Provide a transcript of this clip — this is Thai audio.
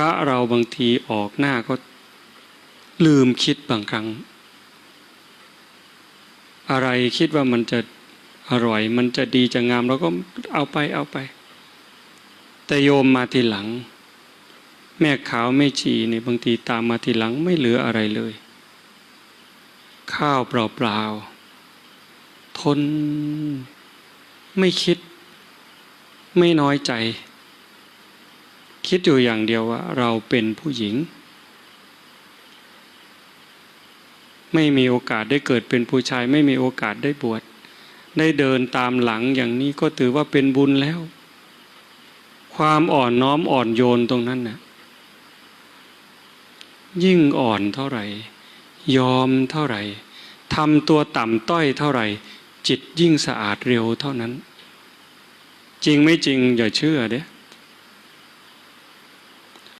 ระเราบางทีออกหน้าก็ลืมคิดบางครั้ง อะไรคิดว่ามันจะอร่อย มันจะดีจะงามเราก็เอาไปเอาไป แต่โยมมาทีหลัง แม่ขาวแม่ชีเนี่ยบางทีตามมาทีหลังไม่เหลืออะไรเลย ข้าวเปล่าๆทนไม่คิดไม่น้อยใจ คิดอยู่อย่างเดียวว่าเราเป็นผู้หญิง ไม่มีโอกาสได้เกิดเป็นผู้ชาย ไม่มีโอกาสได้บวชได้เดินตามหลังอย่างนี้ก็ถือว่าเป็นบุญแล้ว ความอ่อนน้อมอ่อนโยนตรงนั้นน่ะยิ่งอ่อนเท่าไหร่ ยอมเท่าไหร่ทำตัวต่ำต้อยเท่าไหร่ จิตยิ่งสะอาดเร็วเท่านั้น จริงไม่จริงอย่าเชื่อเด้